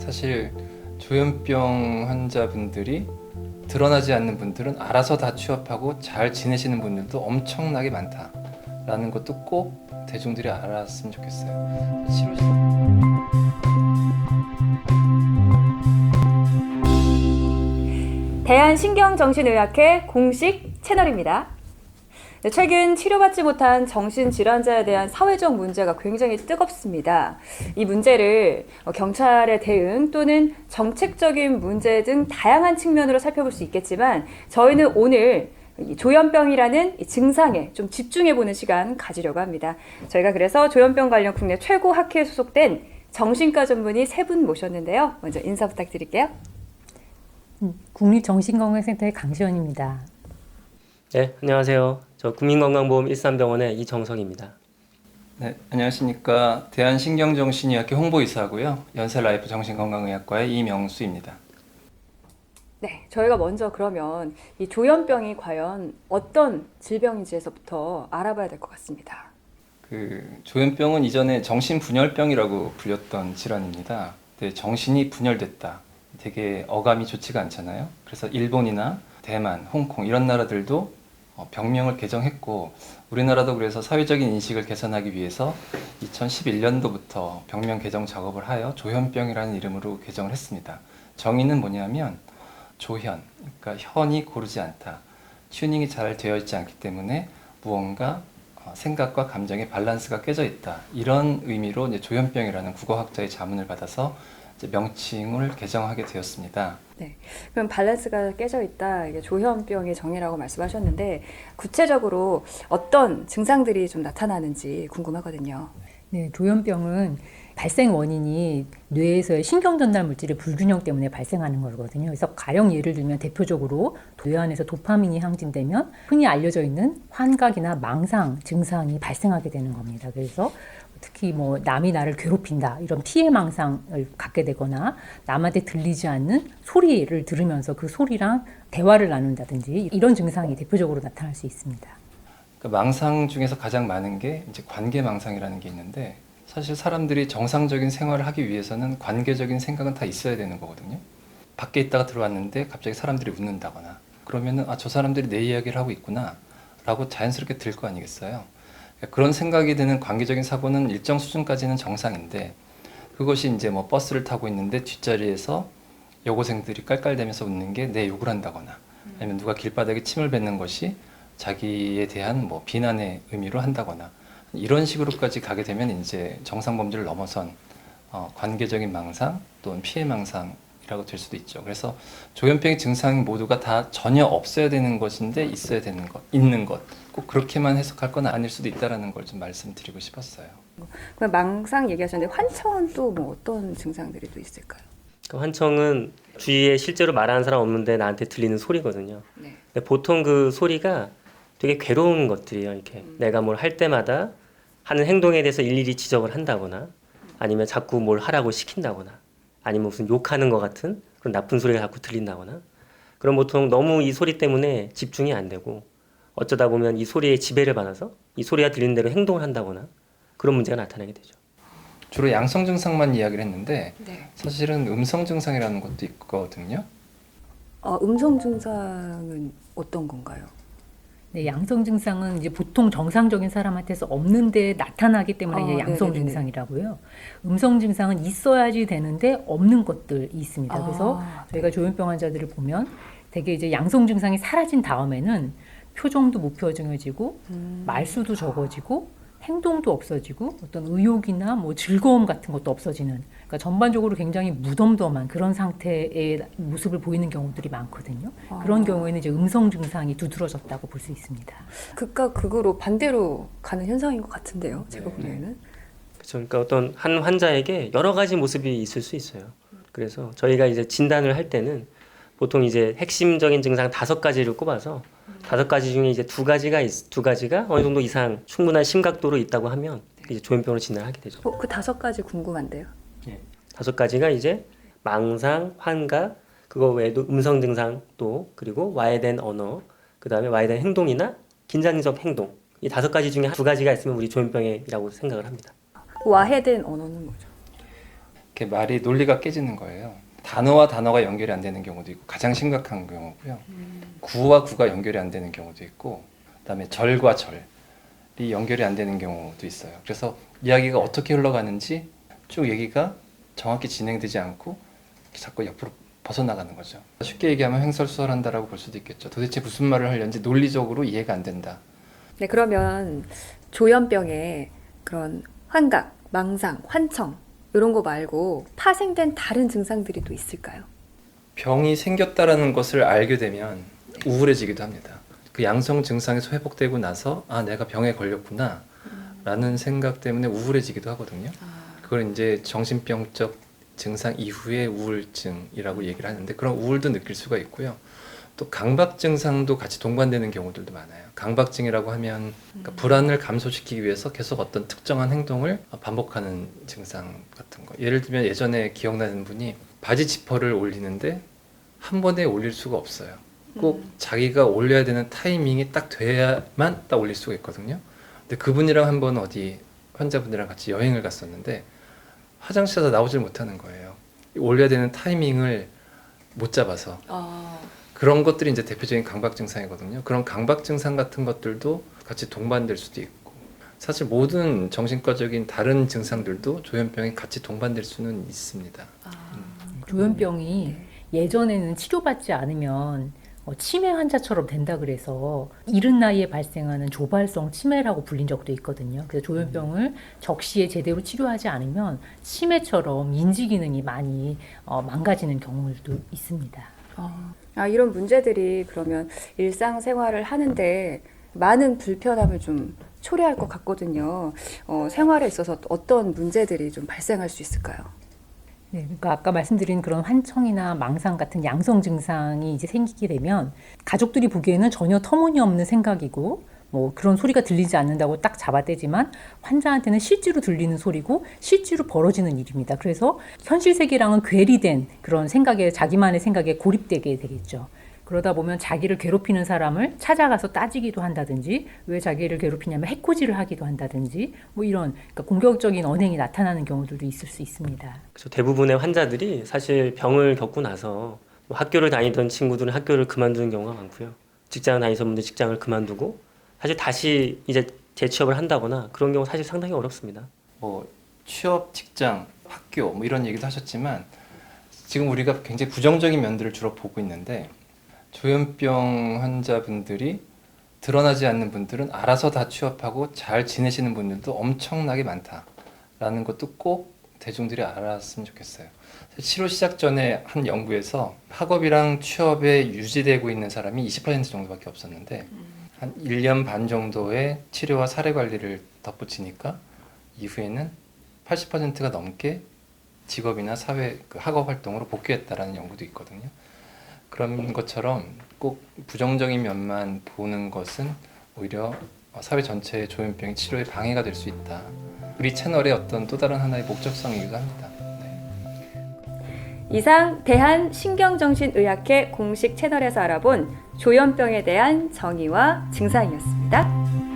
사실 조현병 환자분들이 드러나지 않는 분들은 알아서 다 취업하고 잘 지내시는 분들도 엄청나게 많다라는 것도 꼭 대중들이 알았으면 좋겠어요. 대한신경정신의학회 공식 채널입니다. 네, 최근 치료받지 못한 정신질환자에 대한 사회적 문제가 굉장히 뜨겁습니다. 이 문제를 어, 경찰의 대응 또는 정책적인 문제 등 다양한 측면으로 살펴볼 수 있겠지만 저희는 오늘 이 조현병이라는 이 증상에 좀 집중해 보는 시간 가지려고 합니다. 저희가 그래서 조현병 관련 국내 최고 학회에 소속된 정신과 전문의 세 분 모셨는데요. 먼저 인사 부탁드릴게요. 국립정신건강센터의 강시원입니다. 네, 안녕하세요. 저 국민건강보험 일산병원의 이정석입니다. 네, 안녕하십니까. 대한신경정신의학회 홍보이사고요. 연세라이프 정신건강의학과의 이명수입니다. 네, 저희가 먼저 그러면 이 조현병이 과연 어떤 질병인지에서부터 알아봐야 될 것 같습니다. 그 조현병은 이전에 정신분열병이라고 불렸던 질환입니다. 근데 정신이 분열됐다. 되게 어감이 좋지가 않잖아요. 그래서 일본이나 대만, 홍콩 이런 나라들도 어, 병명을 개정했고 우리나라도 그래서 사회적인 인식을 개선하기 위해서 2011년도부터 병명 개정 작업을 하여 조현병이라는 이름으로 개정을 했습니다. 정의는 뭐냐면 조현, 그러니까 현이 고르지 않다. 튜닝이 잘 되어 있지 않기 때문에 무언가 어, 생각과 감정의 밸런스가 깨져 있다. 이런 의미로 조현병이라는 국어학자의 자문을 받아서 명칭을 개정하게 되었습니다. 그럼 밸런스가 깨져 있다. 이게 조현병의 정의라고 말씀하셨는데 구체적으로 어떤 증상들이 좀 나타나는지 궁금하거든요. 네, 조현병은 발생 원인이 뇌에서의 신경 전달 물질의 불균형 때문에 발생하는 거거든요. 그래서 가령 예를 들면 대표적으로 뇌 안에서 도파민이 항진되면 흔히 알려져 있는 환각이나 망상 증상이 발생하게 되는 겁니다. 그래서 특히 뭐 남이 나를 괴롭힌다 이런 피해 망상을 갖게 되거나 남한테 들리지 않는 소리를 들으면서 그 소리랑 대화를 나눈다든지 이런 증상이 대표적으로 나타날 수 있습니다. 그 망상 중에서 가장 많은 게 이제 관계 망상이라는 게 있는데 사실 사람들이 정상적인 생활을 하기 위해서는 관계적인 생각은 다 있어야 되는 거거든요. 밖에 있다가 들어왔는데 갑자기 사람들이 웃는다거나 그러면은 아 저 사람들이 내 이야기를 하고 있구나라고 자연스럽게 들 거 아니겠어요. 그런 생각이 드는 관계적인 사고는 일정 수준까지는 정상인데 그것이 이제 뭐 버스를 타고 있는데 뒷자리에서 여고생들이 깔깔대면서 웃는 게 내 욕을 한다거나 아니면 누가 길바닥에 침을 뱉는 것이 자기에 대한 뭐 비난의 의미로 한다거나 이런 식으로까지 가게 되면 이제 정상 범죄를 넘어선 어, 관계적인 망상 또는 피해 망상이라고 될 수도 있죠. 그래서 조현병의 증상 모두가 다 전혀 없어야 되는 것인데 있어야 되는 것, 있는 것. 꼭 그렇게만 해석할 건 아닐 수도 있다라는 걸 좀 말씀드리고 싶었어요. 그럼 망상 얘기하셨는데 환청은 또 뭐 어떤 증상들이 또 있을까요? 그 환청은 주위에 실제로 말하는 사람 없는데 나한테 들리는 소리거든요. 네. 근데 보통 그 소리가 되게 괴로운 것들이에요. 이렇게 내가 뭘 할 때마다 하는 행동에 대해서 일일이 지적을 한다거나 아니면 자꾸 뭘 하라고 시킨다거나 아니면 무슨 욕하는 것 같은 그런 나쁜 소리가 자꾸 들린다거나 그럼 보통 너무 이 소리 때문에 집중이 안 되고 어쩌다 보면 이 소리에 지배를 받아서 이 소리가 들리는 대로 행동을 한다거나 그런 문제가 나타나게 되죠. 주로 양성 증상만 이야기를 했는데 네. 사실은 음성 증상이라는 것도 있거든요. 어, 음성 증상은 어떤 건가요? 네, 양성 증상은 이제 보통 정상적인 사람한테서 없는데 나타나기 때문에 어, 이제 양성 네네네네. 증상이라고요. 음성 증상은 있어야지 되는데 없는 것들이 있습니다. 아, 그래서 네. 저희가 조현병 환자들을 보면 되게 이제 양성 증상이 사라진 다음에는 표정도 무표정해지고 음. 말수도 적어지고 행동도 없어지고 어떤 의욕이나 뭐 즐거움 같은 것도 없어지는 그러니까 전반적으로 굉장히 무덤덤한 그런 상태의 모습을 보이는 경우들이 많거든요. 그런 아. 경우에는 이제 음성 증상이 두드러졌다고 볼 수 있습니다. 극과 극으로 반대로 가는 현상인 것 같은데요. 제가 네. 보기에는. 그렇죠. 그러니까 어떤 한 환자에게 여러 가지 모습이 있을 수 있어요. 그래서 저희가 이제 진단을 할 때는 보통 이제 핵심적인 증상 다섯 가지를 꼽아서 다섯 가지 중에 이제 두 가지가 있, 두 가지가 어느 정도 이상 충분한 심각도로 있다고 하면 이제 조현병으로 진단하게 되죠. 어, 그 다섯 가지 궁금한데요. 다섯 가지가 이제 망상, 환각, 그거 외에도 음성 증상 또 그리고 와해된 언어, 그 다음에 와해된 행동이나 긴장적 행동 이 다섯 가지 중에 두 가지가 있으면 우리 조현병이라고 생각을 합니다. 와해된 언어는 뭐죠? 이렇게 말이 논리가 깨지는 거예요. 단어와 단어가 연결이 안 되는 경우도 있고 가장 심각한 경우고요. 구와 구가 연결이 안 되는 경우도 있고 그다음에 절과 절이 연결이 안 되는 경우도 있어요. 그래서 이야기가 어떻게 흘러가는지 쭉 얘기가 정확히 진행되지 않고 자꾸 옆으로 벗어나가는 거죠. 쉽게 얘기하면 횡설수설한다라고 볼 수도 있겠죠. 도대체 무슨 말을 하려는지 논리적으로 이해가 안 된다. 네, 그러면 조현병의 그런 환각, 망상, 환청 이런 거 말고 파생된 다른 증상들이 또 있을까요? 병이 생겼다라는 것을 알게 되면 우울해지기도 합니다. 그 양성 증상에서 회복되고 나서 아 내가 병에 걸렸구나 라는 생각 때문에 우울해지기도 하거든요. 그걸 이제 정신병적 증상 이후의 우울증이라고 얘기를 하는데 그런 우울도 느낄 수가 있고요. 또 강박 증상도 같이 동반되는 경우들도 많아요. 강박증이라고 하면 그러니까 불안을 감소시키기 위해서 계속 어떤 특정한 행동을 반복하는 증상 같은 거. 예를 들면 예전에 기억나는 분이 바지 지퍼를 올리는데 한 번에 올릴 수가 없어요. 꼭 자기가 올려야 되는 타이밍이 딱 돼야만 딱 올릴 수가 있거든요. 근데 그분이랑 한 번 어디 환자분이랑 같이 여행을 갔었는데 화장실에서 나오질 못하는 거예요. 올려야 되는 타이밍을 못 잡아서 그런 것들이 이제 대표적인 강박 증상이거든요. 그런 강박 증상 같은 것들도 같이 동반될 수도 있고 사실 모든 정신과적인 다른 증상들도 조현병이 같이 동반될 수는 있습니다. 조현병이 예전에는 치료받지 않으면 어, 치매 환자처럼 된다 그래서 이른 나이에 발생하는 조발성 치매라고 불린 적도 있거든요. 그래서 조현병을 적시에 제대로 치료하지 않으면 치매처럼 인지 기능이 많이 어, 망가지는 경우도 있습니다. 아, 이런 문제들이 그러면 일상생활을 하는데 많은 불편함을 좀 초래할 것 같거든요. 어, 생활에 있어서 어떤 문제들이 좀 발생할 수 있을까요? 네, 그러니까 아까 말씀드린 그런 환청이나 망상 같은 양성 증상이 이제 생기게 되면 가족들이 보기에는 전혀 터무니없는 생각이고 뭐 그런 소리가 들리지 않는다고 딱 잡아떼지만 환자한테는 실제로 들리는 소리고 실제로 벌어지는 일입니다. 그래서 현실 세계랑은 괴리된 그런 생각에 자기만의 생각에 고립되게 되겠죠. 그러다 보면 자기를 괴롭히는 사람을 찾아가서 따지기도 한다든지 왜 자기를 괴롭히냐면 해코지를 하기도 한다든지 뭐 이런 그러니까 공격적인 언행이 나타나는 경우들도 있을 수 있습니다. 그래서 대부분의 환자들이 사실 병을 겪고 나서 뭐 학교를 다니던 친구들은 학교를 그만두는 경우가 많고요. 직장을 다니던 분들 직장을 그만두고 사실 다시 이제 재취업을 한다거나 그런 경우 사실 상당히 어렵습니다. 뭐 취업, 직장, 학교 뭐 이런 얘기도 하셨지만 지금 우리가 굉장히 부정적인 면들을 주로 보고 있는데 조현병 환자분들이 드러나지 않는 분들은 알아서 다 취업하고 잘 지내시는 분들도 엄청나게 많다라는 것도 꼭 대중들이 알았으면 좋겠어요. 치료 시작 전에 한 연구에서 학업이랑 취업에 유지되고 있는 사람이 20% 정도밖에 없었는데 한 1년 반 정도의 치료와 사례 관리를 덧붙이니까 이후에는 80%가 넘게 직업이나 사회 그 학업 활동으로 복귀했다라는 연구도 있거든요. 그런 것처럼 꼭 부정적인 면만 보는 것은 오히려 사회 전체의 조현병 치료에 방해가 될 수 있다. 우리 채널의 어떤 또 다른 하나의 목적성이기도 합니다. 네. 이상 대한 신경정신의학회 공식 채널에서 알아본 조현병에 대한 정의와 증상이었습니다.